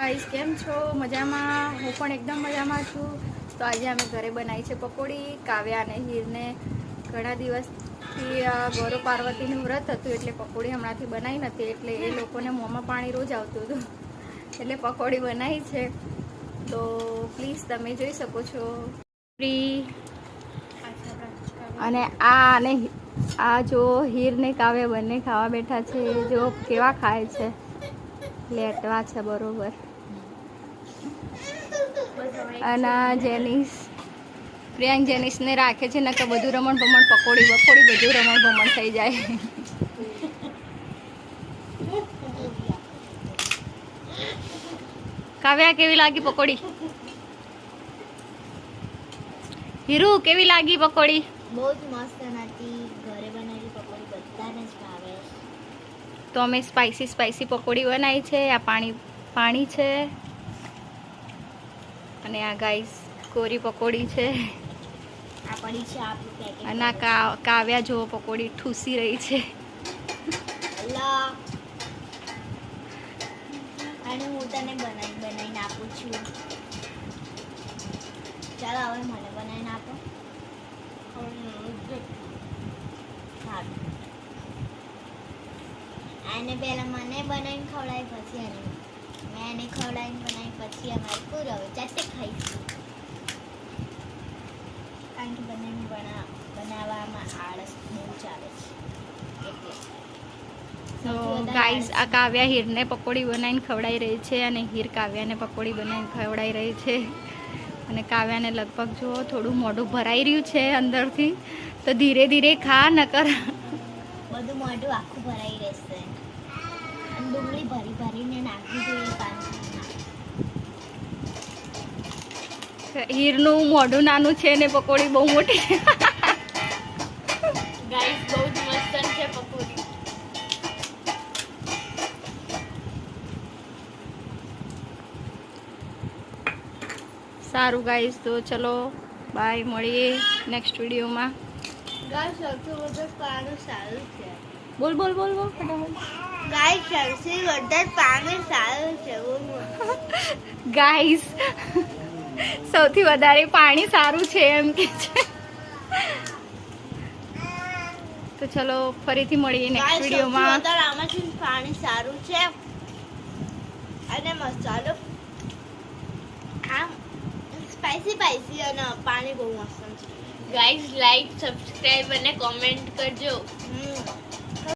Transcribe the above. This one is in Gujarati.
ગાઈસ, કેમ છો? મજામાં? હું પણ એકદમ મજામાં છું. તો આજે અમે ઘરે બનાવી છે પકોડી, કાવ્યા અને હીરને ઘણા દિવસથી ગૌરવ પાર્વતીનું વ્રત હતું એટલે પકોડી હમણાંથી બનાવી નથી, એટલે એ લોકોને મોંમાં પાણી રોજ આવતું હતું. એટલે પકોડી બનાવી છે. તો પ્લીઝ તમે જોઈ શકો છો. ફ્રી અને આ અને આ જો હીરને કાવ્ય બંને ખાવા બેઠા છે. જો કેવા ખાય છે. લેટવા છે બરોબર. અને જેનિસ પ્રિયાંક જેનિસને રાખે છે નકર બધું રમણ ભમણ પકોડી બકોડી બધું રમણ ભમણ થઈ જાય. કાવ્યા કેવી લાગી પકોડી? હીરુ કેવી લાગી પકોડી? બહુ જ મસ્ત હતી ઘરે બનાવેલી પકોડી બધાને જ ભાવે. તો અમે સ્પાઈસી સ્પાઈસી પકોડી બનાવી છે આ પાણી પાણી છે. અને આ ગાઈસ કોરી પકોડી છે. અને આ કાવ્યા જો પકોડી ઠૂસી રહી છે. અને હું તને બનાવી બનાવીને આપું છું. ચાલો હવે મને બનાવીને આપો. આને પહેલા મને બનાવીને ખવડાવી પછી એને મેં એને ખવડાવીને બનાવી પછી અમારે પૂરો જાતે ખાઈશું. કારણ કે બંનેને બના બનાવવામાં આળસ બહુ ચાલે છે. એટલે તો ગાઈસ આ કાવ્યા હીરને પકોડી બનાવીને ખવડાવી રહી છે અને હીર કાવ્યાને પકોડી બનાવીને ખવડાવી રહી છે. અને કાવ્યાને લગભગ જો થોડું મોઢું ભરાઈ રહ્યું છે અંદરથી તો ધીરે ધીરે ખા નકર. બધું મોઢું આખું ભરાઈ રહેશે. અને ડુંગળી ભરી ભરીને નાખવી જોઈએ પાણી હીરનું મોઢું નાનું છે ને પકોડી બહુ મોટી. ગાઈસ બહુ જ મસ્ત છે પકોડી. સારું ગાઈસ તો ચલો બાય મળીએ નેક્સ્ટ વિડીયોમાં સૌથી વધુ પાણી સારું છે. બોલ બોલ બોલ બોલ ફટાફટ. ગાઈસ સૌથી વધારે પાણી સારું છે બોલ ગાઈસ સૌથી વધારે પાણી સારું છે એમ કે છે. તો ચલો ફરીથી મળીએ નેક્સ્ટ વિડીયોમાં. આમાંથી પાણી સારું છે. અને મસાલો આમ સ્પાઈસી સ્પાઈસી અને પાણી બહુ મસ્ત છે. ગાઈઝ લાઈક સબસ્ક્રાઈબ અને કોમેન્ટ કરજો. હમ.